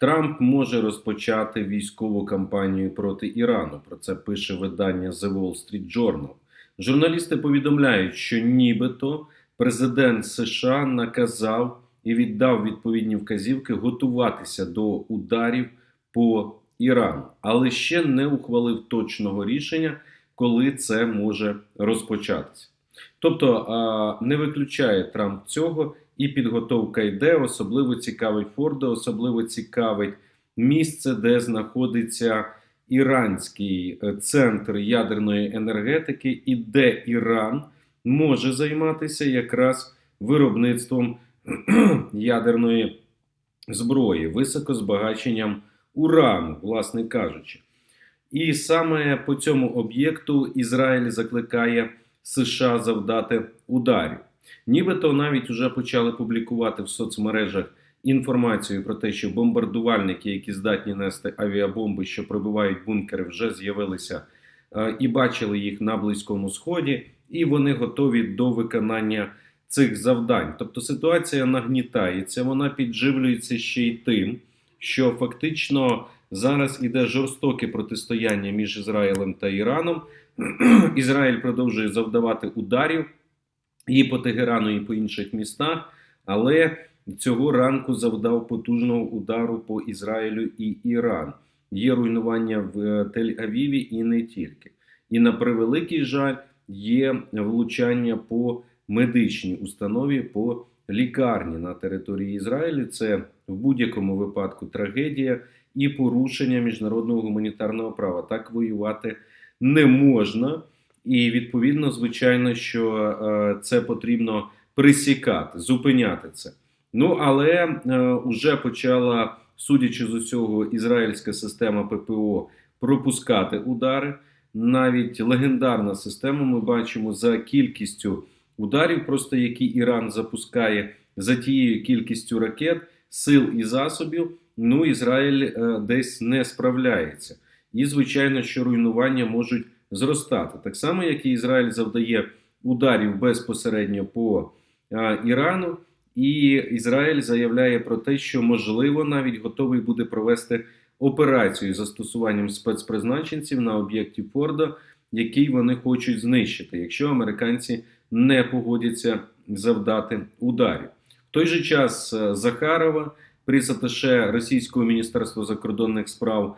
Трамп може розпочати військову кампанію проти Ірану. Про це пише видання The Wall Street Journal. Журналісти повідомляють, що нібито президент США наказав і віддав відповідні вказівки готуватися до ударів по Ірану, але ще не ухвалив точного рішення, коли це може розпочатися. Тобто не виключає Трамп цього, і підготовка йде. Особливо цікавить Форда, особливо цікавить місце, де знаходиться іранський е, центр ядерної енергетики, і де Іран може займатися якраз виробництвом ядерної зброї, високозбагаченням урану, власне кажучи. І саме по цьому об'єкту Ізраїль закликає США завдати ударів. Нібито навіть вже почали публікувати в соцмережах інформацію про те, що бомбардувальники, які здатні нести авіабомби, що пробивають бункери, вже з'явилися е, і бачили їх на Близькому Сході, і вони готові до виконання цих завдань. Тобто ситуація нагнітається, вона підживлюється ще й тим, що фактично зараз іде жорстоке протистояння між Ізраїлем та Іраном. Ізраїль продовжує завдавати ударів і по Тегерану, і по інших містах, але цього ранку завдав потужного удару по Ізраїлю і Іран. Є руйнування в Тель-Авіві і не тільки. І на превеликий жаль, є влучання по медичній установі, по лікарні на території Ізраїлю. Це в будь-якому випадку трагедія і порушення міжнародного гуманітарного права. Так воювати не можна. І відповідно, звичайно, що е, це потрібно присікати, зупиняти це. Ну але е, вже почала, судячи з усього, ізраїльська система ППО пропускати удари. Навіть легендарна система. Ми бачимо за кількістю ударів, просто які Іран запускає за тією кількістю ракет, сил і засобів. Ну, Ізраїль е, десь не справляється. І, звичайно, що руйнування можуть зростати. Так само, як і Ізраїль завдає ударів безпосередньо по Ірану, і Ізраїль заявляє про те, що можливо навіть готовий буде провести операцію з застосуванням спецпризначенців на об'єкті Форда, який вони хочуть знищити, якщо американці не погодяться завдати ударів. В той же час Захарова, пресаташе Російського міністерства закордонних справ,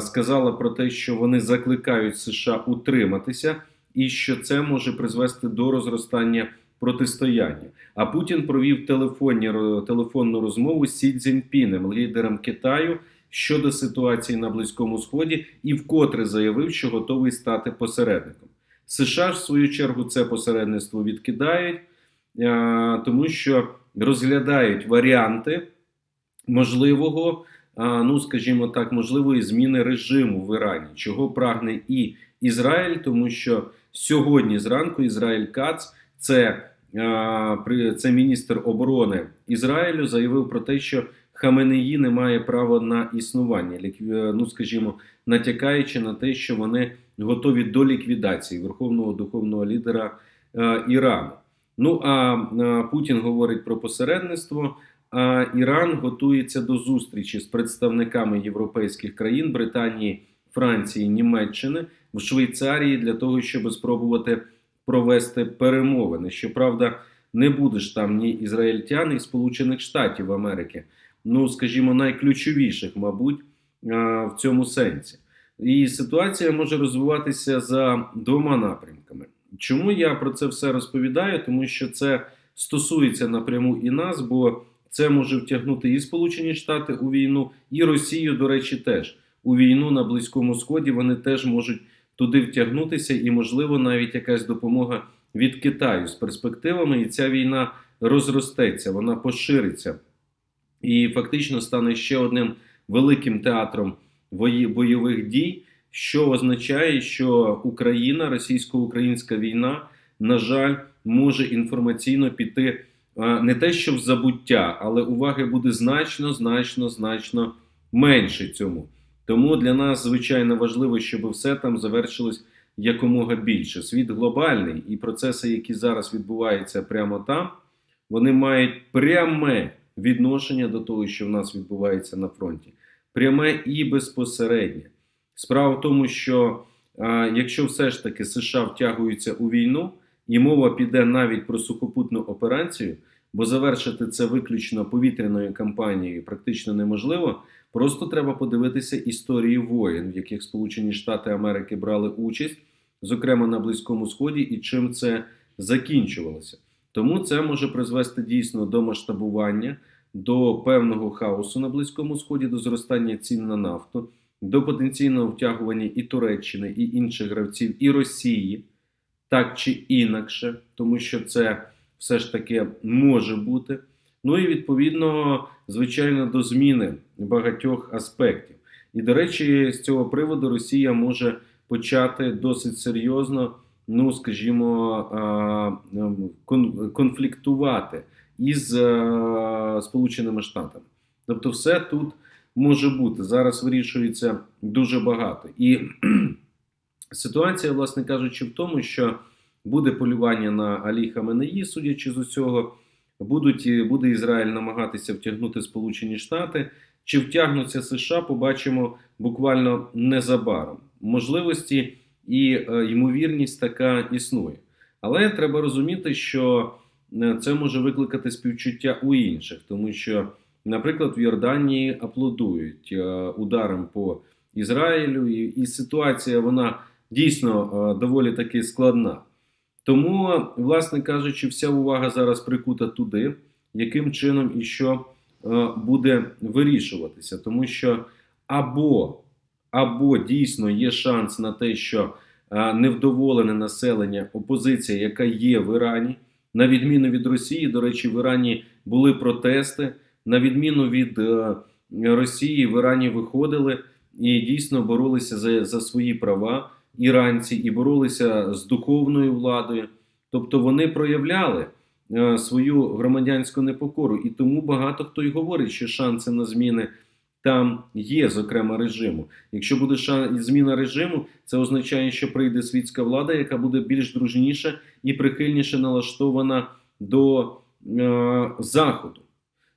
сказала про те, що вони закликають США утриматися, і що це може призвести до розростання протистояння. А Путін провів телефонні, телефонну розмову з Сі Цзіньпінем, лідером Китаю, щодо ситуації на Близькому Сході, і вкотре заявив, що готовий стати посередником. США в свою чергу це посередництво відкидають, тому що розглядають варіанти можливого ну скажімо так, можливої зміни режиму в Ірані, чого прагне і Ізраїль, тому що сьогодні зранку Ізраїль Кац, це це міністр оборони Ізраїлю, заявив про те, що Хаменеї не має права на існування, ну скажімо, натякаючи на те, що вони готові до ліквідації верховного духовного лідера Ірану. Ну а Путін говорить про посередництво. А Іран готується до зустрічі з представниками європейських країн Британії, Франції, Німеччини в Швейцарії для того, щоб спробувати провести перемовини. Щоправда, не будеш там ні ізраїльтян, ні Сполучених Штатів Америки. Ну, скажімо, найключовіших, мабуть, в цьому сенсі. І ситуація може розвиватися за двома напрямками. Чому я про це все розповідаю? Тому що це стосується напряму і нас, бо це може втягнути і Сполучені Штати у війну, і Росію, до речі, теж у війну на Близькому Сході вони теж можуть туди втягнутися, і, можливо, навіть якась допомога від Китаю з перспективами. І ця війна розростеться, вона пошириться і фактично стане ще одним великим театром бойових дій, що означає, що Україна, російсько-українська війна, на жаль, може інформаційно піти не те, що в забуття, але уваги буде значно, значно, значно менше цьому. Тому для нас звичайно важливо, щоб все там завершилось якомога більше. Світ глобальний і процеси, які зараз відбуваються прямо там, вони мають пряме відношення до того, що в нас відбувається на фронті. Пряме і безпосереднє. Справа в тому, що а, якщо все ж таки США втягуються у війну, і мова піде навіть про сухопутну операцію, бо завершити це виключно повітряною кампанією практично неможливо. Просто треба подивитися історії воєн, в яких Сполучені Штати Америки брали участь, зокрема на Близькому Сході, і чим це закінчувалося. Тому це може призвести дійсно до масштабування, до певного хаосу на Близькому Сході, до зростання цін на нафту, до потенційного втягування і Туреччини, і інших гравців, і Росії, так чи інакше, тому що це все ж таки може бути. Ну і відповідно, звичайно, до зміни багатьох аспектів. І, до речі, з цього приводу Росія може почати досить серйозно, ну скажімо, ем, кон- конфліктувати із е, Сполученими Штатами. Тобто, все тут може бути. Зараз вирішується дуже багато. І ситуація, власне кажучи, в тому, що буде полювання на Алі Хаменеї, судячи з усього, будуть, буде Ізраїль намагатися втягнути Сполучені Штати. Чи втягнуться США, побачимо буквально незабаром. Можливості і е, ймовірність така існує. Але треба розуміти, що е, це може викликати співчуття у інших, тому що, наприклад, в Йорданії аплодують е, ударом по Ізраїлю, і ситуація вона дійсно е, доволі таки складна. Тому, власне кажучи, вся увага зараз прикута туди, яким чином і що е, буде вирішуватися, тому що або, або дійсно є шанс на те, що е, невдоволене населення, опозиція, яка є в Ірані, на відміну від Росії, до речі, в Ірані були протести, на відміну від Росії, в Ірані виходили і дійсно боролися за, за свої права іранці і боролися з духовною владою. Тобто вони проявляли е, свою громадянську непокору, і тому багато хто й говорить, що шанси на зміни там є, зокрема режиму. Якщо буде шан... зміна режиму, це означає, що прийде світська влада, яка буде більш дружніша і прихильніше налаштована до е, заходу.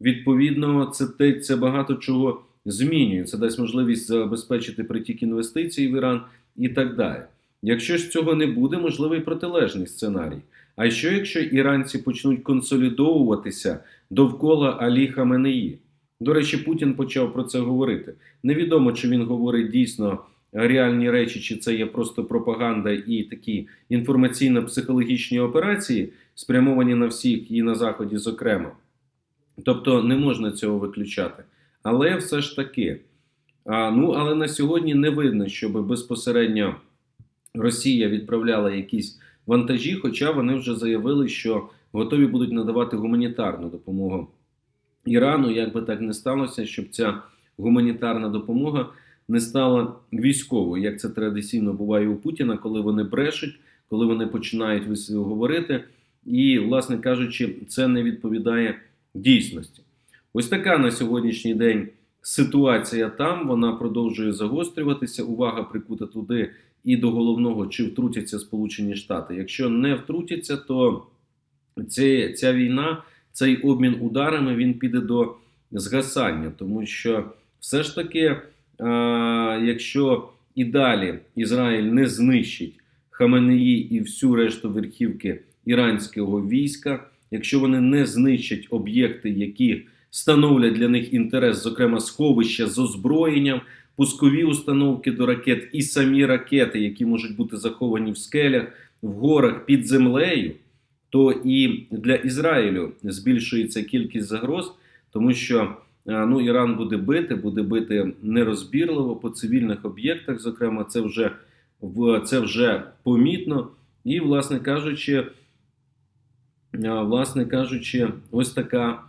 Відповідно, це те, це багато чого змінює. Це дасть можливість забезпечити притік інвестицій в Іран і так далі. Якщо ж цього не буде, можливий протилежний сценарій. А що якщо іранці почнуть консолідовуватися довкола Алі Хаменеї? До речі, Путін почав про це говорити. Невідомо, чи він говорить дійсно реальні речі, чи це є просто пропаганда і такі інформаційно-психологічні операції, спрямовані на всіх і на заході, зокрема. Тобто не можна цього виключати. Але все ж таки, а, ну але на сьогодні не видно, щоб безпосередньо Росія відправляла якісь вантажі, хоча вони вже заявили, що готові будуть надавати гуманітарну допомогу Ірану. Як би так не сталося, щоб ця гуманітарна допомога не стала військовою, як це традиційно буває у Путіна, коли вони брешуть, коли вони починають говорити, і, власне кажучи, це не відповідає дійсності. Ось така на сьогоднішній день ситуація там. Вона продовжує загострюватися. Увага прикута туди і до головного, чи втрутяться Сполучені Штати. Якщо не втрутяться, то це, ця війна, цей обмін ударами він піде до згасання, тому що все ж таки, а, якщо і далі Ізраїль не знищить Хаменеї і всю решту верхівки іранського війська, якщо вони не знищать об'єкти, які становлять для них інтерес, зокрема сховища з озброєнням, пускові установки до ракет і самі ракети, які можуть бути заховані в скелях, в горах під землею, то і для Ізраїлю збільшується кількість загроз, тому що е, ну, Іран буде бити, буде бити нерозбірливо по цивільних об'єктах. Зокрема, це вже це вже помітно. І, власне кажучи, е, власне кажучи, ось така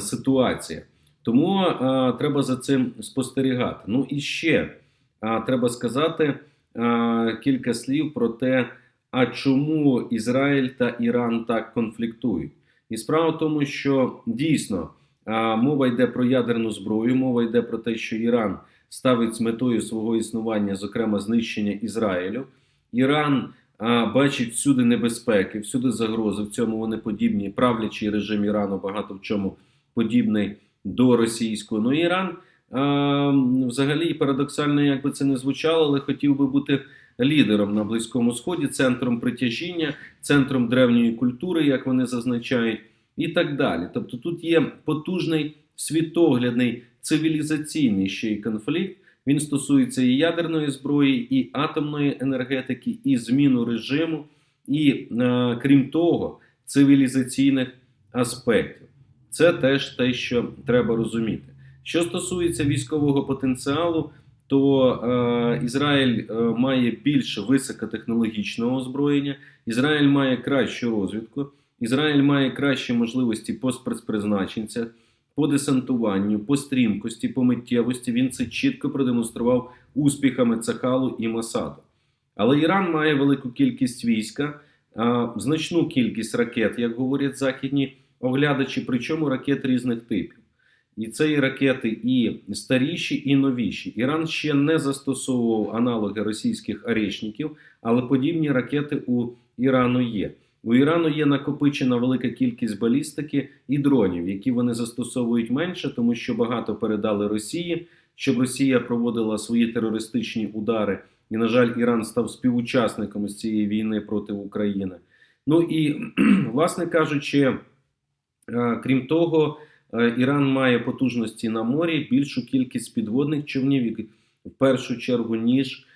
ситуація. Тому а, треба за цим спостерігати. Ну і ще а, треба сказати а, кілька слів про те, а чому Ізраїль та Іран так конфліктують. І справа в тому, що дійсно а, мова йде про ядерну зброю, мова йде про те, що Іран ставить з метою свого існування, зокрема знищення Ізраїлю. Іран а, бачить всюди небезпеки, всюди загрози. В цьому вони подібні. Правлячий режим Ірану багато в чому подібний до російського. Ну, Іран а, взагалі парадоксально, як би це не звучало, але хотів би бути лідером на Близькому Сході, центром притяжіння, центром древньої культури, як вони зазначають, і так далі. Тобто тут є потужний світоглядний цивілізаційний ще й конфлікт. Він стосується і ядерної зброї, і атомної енергетики, і зміну режиму, і, е, крім того, цивілізаційних аспектів. Це теж те, що треба розуміти. Що стосується військового потенціалу, то е, Ізраїль е, має більше високотехнологічного озброєння, Ізраїль має кращу розвідку, Ізраїль має кращі можливості по спецпризначенцях, по десантуванню, по стрімкості, по миттєвості. Він це чітко продемонстрував успіхами Цахалу і Масаду. Але Іран має велику кількість війська, е, значну кількість ракет, як говорять західні оглядачі, причому ракет різних типів. І це і ракети і старіші, і новіші. Іран ще не застосовував аналоги російських орешників, але подібні ракети у Ірану є. У Ірану є накопичена велика кількість балістики і дронів, які вони застосовують менше, тому що багато передали Росії, щоб Росія проводила свої терористичні удари. І, на жаль, Іран став співучасником з цієї війни проти України. Ну і, власне кажучи, крім того, е, Іран має потужності на морі, більшу кількість підводних човнів, в першу чергу, ніж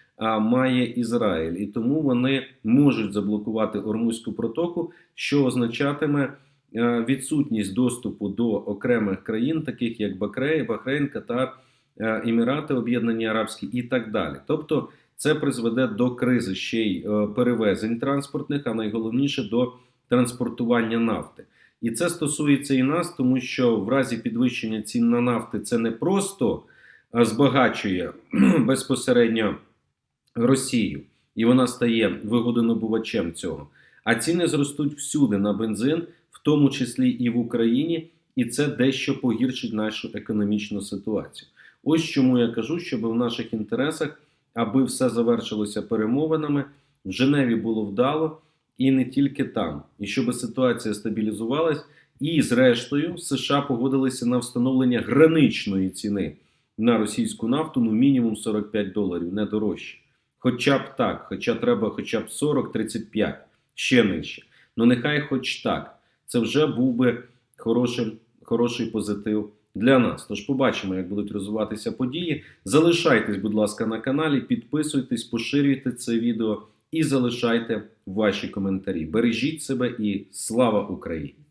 має Ізраїль. І тому вони можуть заблокувати Ормузьку протоку, що означатиме е, відсутність доступу до окремих країн, таких як Бахрей, Бахрейн, Катар, е, Емірати, Об'єднані Арабські і так далі. Тобто це призведе до кризи ще й е, перевезень транспортних, а найголовніше до транспортування нафти. І це стосується і нас, тому що в разі підвищення цін на нафти це не просто збагачує безпосередньо Росію, і вона стає вигодонабувачем цього. А ціни зростуть всюди на бензин, в тому числі і в Україні, і це дещо погіршить нашу економічну ситуацію. Ось чому я кажу, щоб в наших інтересах, аби все завершилося перемовинами, в Женеві було вдало і не тільки там, і щоб ситуація стабілізувалась, і зрештою США погодилися на встановлення граничної ціни на російську нафту, ну мінімум 45 доларів, не дорожче. Хоча б так, хоча треба хоча б 40-35, ще нижче. Ну нехай хоч так. Це вже був би хороший, хороший позитив для нас. Тож побачимо, як будуть розвиватися події. Залишайтесь, будь ласка, на каналі, підписуйтесь, поширюйте це відео і залишайте ваші коментарі. Бережіть себе і слава Україні!